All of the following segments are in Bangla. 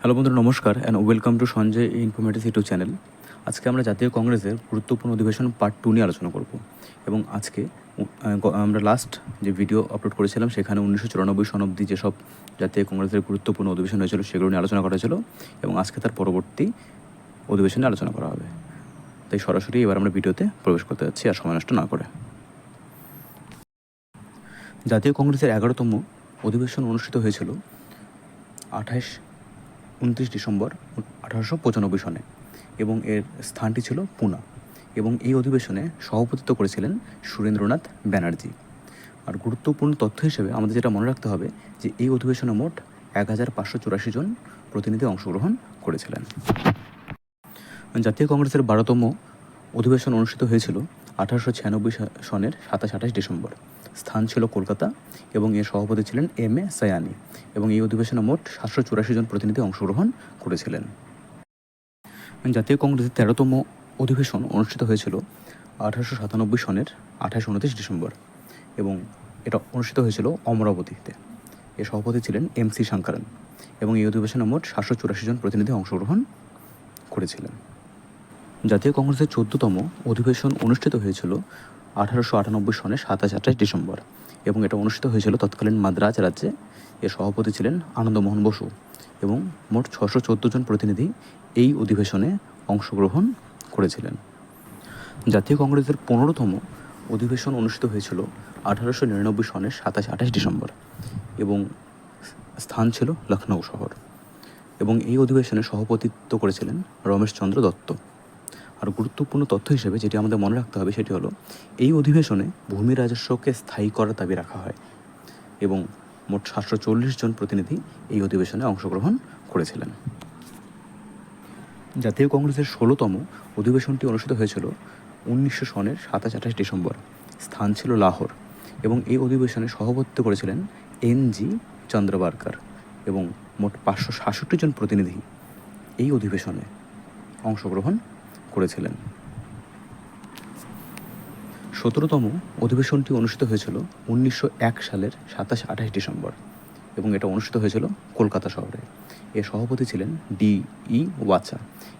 হ্যালো বন্ধুরা, নমস্কার and welcome to Sanjay informative YouTube channel. আজকে আমরা জাতীয় কংগ্রেসের গুরুত্বপূর্ণ অধিবেশন পার্ট টু নিয়ে আলোচনা করব। এবং আজকে আমরা লাস্ট যে ভিডিও আপলোড করেছিলাম, সেখানে উনিশশো চুরানব্বই সন অব্দি যেসব জাতীয় কংগ্রেসের গুরুত্বপূর্ণ অধিবেশন হয়েছিল, সেগুলো নিয়ে আলোচনা করা হয়েছিল এবং আজকে তার পরবর্তী অধিবেশনে আলোচনা করা হবে। তাই সরাসরি এবার আমরা ভিডিওতে প্রবেশ করতে যাচ্ছি, আর সময় নষ্ট না করে। জাতীয় কংগ্রেসের এগারোতম অধিবেশন অনুষ্ঠিত হয়েছিল আঠাশ উনত্রিশ ডিসেম্বর আঠারোশো পঁচানব্বই সনে এবং এর স্থানটি ছিল পুনা এবং এই অধিবেশনে সভাপতিত্ব করেছিলেন সুরেন্দ্রনাথ ব্যানার্জি। আর গুরুত্বপূর্ণ তথ্য হিসেবে আমাদের যেটা মনে রাখতে হবে যে এই অধিবেশনে মোট এক হাজার পাঁচশো চুরাশি জন প্রতিনিধি অংশগ্রহণ করেছিলেন। জাতীয় কংগ্রেসের বারোতম অধিবেশন অনুষ্ঠিত হয়েছিল আঠারোশো ছিয়ানব্বই সনের সাতাশ, আঠাশ ডিসেম্বর। স্থান ছিল কলকাতা এবং এর সভাপতি ছিলেন এম এ সায়ানি এবং এই অধিবেশনে মোট সাতশো চুরাশি জন প্রতিনিধি অংশগ্রহণ করেছিলেন। জাতীয় কংগ্রেসের তেরোতম অধিবেশন অনুষ্ঠিত হয়েছিল আঠারোশো সাতানব্বই সনের আঠাশ উনত্রিশ ডিসেম্বর এবং এটা অনুষ্ঠিত হয়েছিল অমরাবতীতে। এর সভাপতি ছিলেন এম সি শঙ্করন এবং এই অধিবেশনে মোট সাতশো চুরাশি জন প্রতিনিধি অংশগ্রহণ করেছিলেন। জাতীয় কংগ্রেসের চোদ্দতম অধিবেশন অনুষ্ঠিত হয়েছিল আঠারোশো আটানব্বই সনে সাতাশ আঠাশ ডিসেম্বর এবং এটা অনুষ্ঠিত হয়েছিল তৎকালীন মাদ্রাজ রাজ্যে। এর সভাপতি ছিলেন আনন্দমোহন বসু এবং মোট ছশো চোদ্দ জন প্রতিনিধি এই অধিবেশনে অংশগ্রহণ করেছিলেন। জাতীয় কংগ্রেসের পনেরোতম অধিবেশন অনুষ্ঠিত হয়েছিল আঠারোশো নিরানব্বই সনের সাতাশ আঠাশ ডিসেম্বর এবং স্থান ছিল লখনৌ শহর এবং এই অধিবেশনে সভাপতিত্ব করেছিলেন রমেশচন্দ্র দত্ত। আর গুরুত্বপূর্ণ তথ্য হিসেবে যেটি আমাদের মনে রাখতে হবে সেটি হলো, এই অধিবেশনে ভূমি রাজস্বকে স্থায়ী করার দাবি রাখা হয় এবং মোট সাতশো চল্লিশ জন প্রতিনিধি এই অধিবেশনে অংশগ্রহণ করেছিলেন। জাতীয় কংগ্রেসের ষোলোতম অধিবেশনটি অনুষ্ঠিত হয়েছিল উনিশশো সনের সাতাশ আঠাশ ডিসেম্বর। স্থান ছিল লাহোর এবং এই অধিবেশনে সভাপতিত্ব করেছিলেন এন জি চন্দ্রবারকার এবং মোট পাঁচশো সাতষট্টি জন প্রতিনিধি এই অধিবেশনে অংশগ্রহণ করেছিলেন। সতেরোতম অধিবেশনটি অনুষ্ঠিত হয়েছিল উনিশশো এক সালের সাতাশ আঠাশ ডিসেম্বর এবং এটা অনুষ্ঠিত হয়েছিল কলকাতা শহরে। এর সভাপতি ছিলেন ডি ই ওয়াচা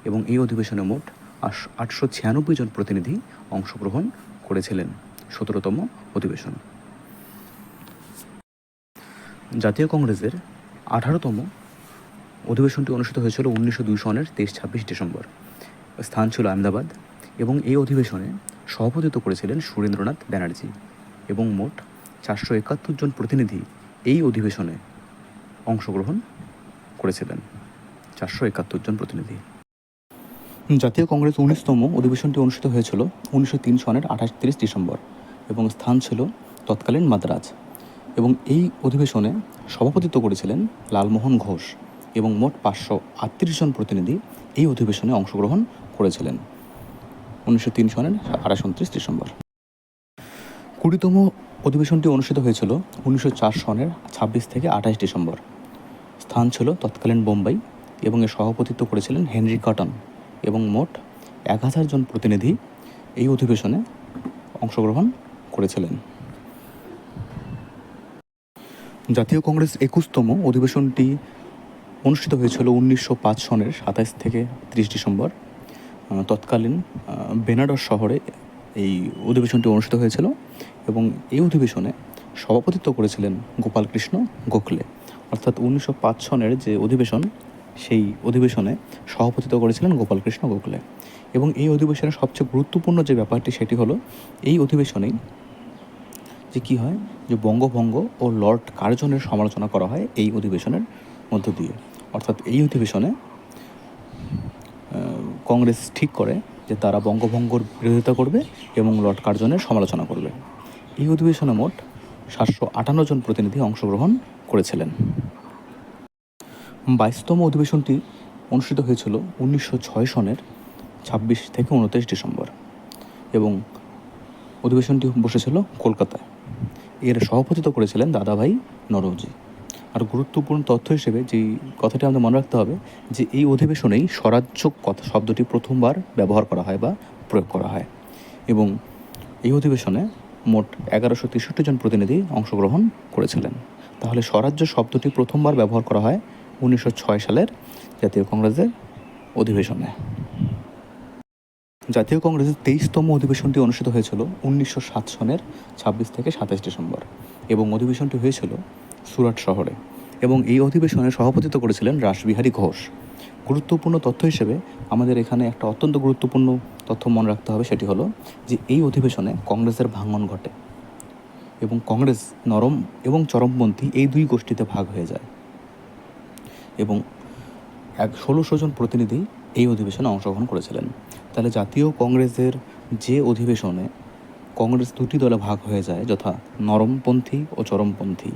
এবং এই অধিবেশনে মোট আটশো ছিয়ানব্বই জন প্রতিনিধি অংশগ্রহণ করেছিলেন সতেরোতম অধিবেশন। জাতীয় কংগ্রেসের আঠারোতম অধিবেশনটি অনুষ্ঠিত হয়েছিল উনিশশো দুই সনের তেইশ ছাব্বিশ ডিসেম্বর। স্থান ছিল আহমেদাবাদ এবং এই অধিবেশনে সভাপতিত্ব করেছিলেন সুরেন্দ্রনাথ ব্যানার্জি এবং মোট চারশো একাত্তর জন প্রতিনিধি এই অধিবেশনে অংশগ্রহণ করেছিলেন। চারশো একাত্তর জন প্রতিনিধি। জাতীয় কংগ্রেস উনিশতম অধিবেশনটি অনুষ্ঠিত হয়েছিল উনিশশো তিন সনের আঠাশ তিরিশ ডিসেম্বর এবং স্থান ছিল তৎকালীন মাদ্রাজ এবং এই অধিবেশনে সভাপতিত্ব করেছিলেন লালমোহন ঘোষ এবং মোট পাঁচশো আটত্রিশ জন প্রতিনিধি এই অধিবেশনে অংশগ্রহণ করেছিলেন। উনিশশো তিন সনের আঠাশ উনত্রিশ ডিসেম্বর। কুড়িতম অধিবেশনটি অনুষ্ঠিত হয়েছিল উনিশশো চার সনের ছাব্বিশ থেকে আঠাশ ডিসেম্বর। স্থান ছিল তৎকালীন বোম্বাই এবং এর সভাপতিত্ব করেছিলেন হেনরি কটন এবং মোট এক হাজার জন প্রতিনিধি এই অধিবেশনে অংশগ্রহণ করেছিলেন। জাতীয় কংগ্রেস একুশতম অধিবেশনটি অনুষ্ঠিত হয়েছিল উনিশশো পাঁচ সনের সাতাইশ থেকে ত্রিশ ডিসেম্বর। তৎকালীন বেনারস শহরে এই অধিবেশনটি অনুষ্ঠিত হয়েছিল এবং এই অধিবেশনে সভাপতিত্ব করেছিলেন গোপালকৃষ্ণ গোখলে। অর্থাৎ উনিশশো পাঁচ সনের যে অধিবেশন, সেই অধিবেশনে সভাপতিত্ব করেছিলেন গোপালকৃষ্ণ গোখলে। এবং এই অধিবেশনের সবচেয়ে গুরুত্বপূর্ণ যে ব্যাপারটি, সেটি হলো এই অধিবেশনেই যে কী হয়, যে বঙ্গভঙ্গ ও লর্ড কার্জনের সমালোচনা করা হয় এই অধিবেশনের মধ্য দিয়ে। অর্থাৎ এই অধিবেশনে কংগ্রেস ঠিক করে যে তারা বঙ্গভঙ্গর বিরোধিতা করবে এবং লর্ড কার্জনের সমালোচনা করবে। এই অধিবেশনে মোট সাতশো আটান্ন জন প্রতিনিধি অংশগ্রহণ করেছিলেন। বাইশতম অধিবেশনটি অনুষ্ঠিত হয়েছিল উনিশশো ছয় সনের ছাব্বিশ থেকে উনত্রিশ ডিসেম্বর এবং অধিবেশনটি বসেছিল কলকাতায়। এর সভাপতিত্ব করেছিলেন দাদাভাই নরৌজি। আর গুরুত্বপূর্ণ তথ্য হিসেবে যেই কথাটি আমাদের মনে রাখতে হবে, যে এই অধিবেশনেই স্বরাজ্য কথা, শব্দটি প্রথমবার ব্যবহার করা হয় বা প্রয়োগ করা হয়। এবং এই অধিবেশনে মোট এগারোশো তেষট্টি জন প্রতিনিধি অংশগ্রহণ করেছিলেন। তাহলে স্বরাজ্য শব্দটি প্রথমবার ব্যবহার করা হয় উনিশশো ছয় সালের জাতীয় কংগ্রেসের অধিবেশনে। জাতীয় কংগ্রেসের তেইশতম অধিবেশনটি অনুষ্ঠিত হয়েছিল উনিশশো সাত সনের ছাব্বিশ থেকে সাতাশ ডিসেম্বর এবং অধিবেশনটি হয়েছিল সুরাট শহরে এবং এই অধিবেশনে সভাপতিত্ব করেছিলেন রাসবিহারী ঘোষ। গুরুত্বপূর্ণ তথ্য হিসেবে আমাদের এখানে একটা অত্যন্ত গুরুত্বপূর্ণ তথ্য মনে রাখতে হবে, সেটি হলো যে এই অধিবেশনে কংগ্রেসের ভাঙন ঘটে এবং কংগ্রেস নরম এবং চরমপন্থী এই দুই গোষ্ঠীতে ভাগ হয়ে যায় এবং এক ষোলোশো জন প্রতিনিধি এই অধিবেশনে অংশগ্রহণ করেছিলেন। তাহলে জাতীয় কংগ্রেসের যে অধিবেশনে কংগ্রেস দুটি দলে ভাগ হয়ে যায়, যথা নরমপন্থী ও চরমপন্থী।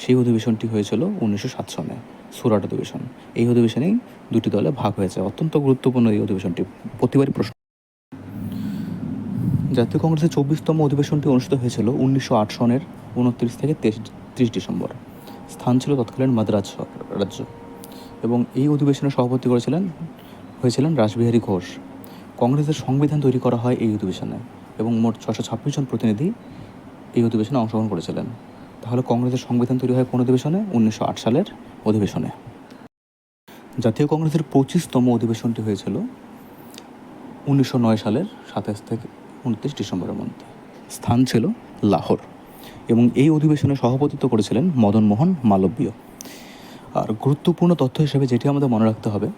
সেই অধিবেশনটি হয়েছিল উনিশশো সাত সনে, সুরাট অধিবেশন। এই অধিবেশনেই দুটি দলে ভাগ হয়েছে। অত্যন্ত গুরুত্বপূর্ণ এই অধিবেশনটি। প্রতিবারই প্রশ্ন। জাতীয় কংগ্রেসের চব্বিশতম অধিবেশনটি অনুষ্ঠিত হয়েছিল উনিশশো আট সনের উনত্রিশ থেকে ত্রিশ ডিসেম্বর। স্থান ছিল তৎকালীন মাদ্রাজ রাজ্য। এবং এই অধিবেশনে সভাপতি করেছিলেন, হয়েছিলেন রাসবিহারী ঘোষ। কংগ্রেসের সংবিধান তৈরি করা হয় এই অধিবেশনে এবং মোট ছশো ছাব্বিশ জন প্রতিনিধি এই অধিবেশনে অংশগ্রহণ করেছিলেন। তাহলে কংগ্রেসের সংবিধান তৈরি হয় কোন অধিবেশনে? উনিশশো আট সালের অধিবেশনে। জাতীয় কংগ্রেসের পঁচিশতম অধিবেশনটি হয়েছিল উনিশশো নয় সালের সাতাশ থেকে উনত্রিশ ডিসেম্বরের মধ্যে। স্থান ছিল লাহোর এবং এই অধিবেশনে সভাপতিত্ব করেছিলেন মদন মোহন মালব্য আর গুরুত্বপূর্ণ তথ্য হিসেবে যেটি আমাদের মনে রাখতে হবে,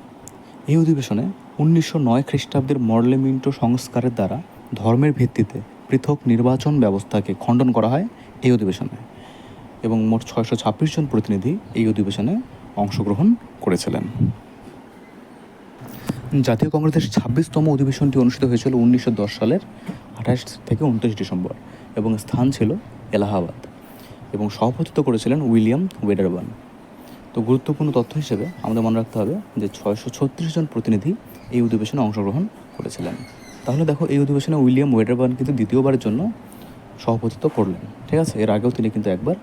এই অধিবেশনে উনিশশো নয় খ্রিস্টাব্দের মর্লেমিন্টো সংস্কারের দ্বারা ধর্মের ভিত্তিতে পৃথক নির্বাচন ব্যবস্থাকে খণ্ডন করা হয় এই অধিবেশনে। এবং মোট ছয়শো ছাব্বিশ জন প্রতিনিধি এই অধিবেশনে অংশগ্রহণ করেছিলেন। জাতীয় কংগ্রেসের ছাব্বিশতম অধিবেশনটি অনুষ্ঠিত হয়েছিল উনিশশো দশ সালের আঠাশ থেকে উনত্রিশ ডিসেম্বর এবং স্থান ছিল এলাহাবাদ এবং সভাপতিত্ব করেছিলেন উইলিয়াম ওয়েডারবান তো গুরুত্বপূর্ণ তথ্য হিসেবে আমাদের মনে রাখতে হবে যে ছয়শো ছত্রিশ জন প্রতিনিধি এই অধিবেশনে অংশগ্রহণ করেছিলেন। তাহলে দেখো এই অধিবেশনে উইলিয়াম ওয়েডারবান কিন্তু দ্বিতীয়বারের জন্য সভাপতিত্ব করলেন। ঠিক আছে, এর আগেও তিনি কিন্তু একবার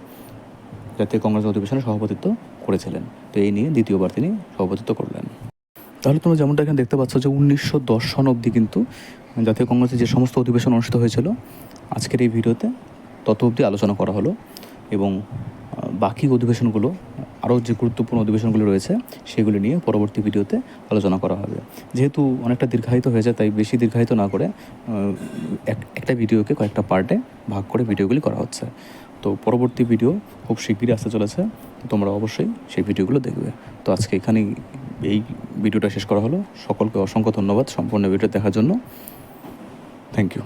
জাতীয় কংগ্রেস অধিবেশনে সভাপতিত্ব করেছিলেন। তো এই নিয়ে দ্বিতীয়বার তিনি সভাপতিত্ব করলেন। তাহলে তোমরা যেমনটা এখানে দেখতে পাচ্ছ যে উনিশশো দশ সন অবধি কিন্তু জাতীয় কংগ্রেসের যে সমস্ত অধিবেশন অনুষ্ঠিত হয়েছিল, আজকের এই ভিডিওতে তত অবধি আলোচনা করা হলো এবং বাকি অধিবেশনগুলো, আরও যে গুরুত্বপূর্ণ অধিবেশনগুলো রয়েছে, সেগুলো নিয়ে পরবর্তী ভিডিওতে আলোচনা করা হবে। যেহেতু অনেকটা দীর্ঘায়িত হয়ে যায়, তাই বেশি দীর্ঘায়িত না করে এক- একটা ভিডিওকে কয়েকটা পার্টে ভাগ করে ভিডিওগুলি করা হচ্ছে। তো পরবর্তী ভিডিও খুব শিগগিরই আসতে চলেছে। তোমরা অবশ্যই সেই ভিডিওগুলো দেখবে। তো আজকে এখানেই এই ভিডিওটা শেষ করা হলো। সকলকে অসংখ্য ধন্যবাদ সম্পূর্ণ ভিডিও দেখার জন্য। Thank you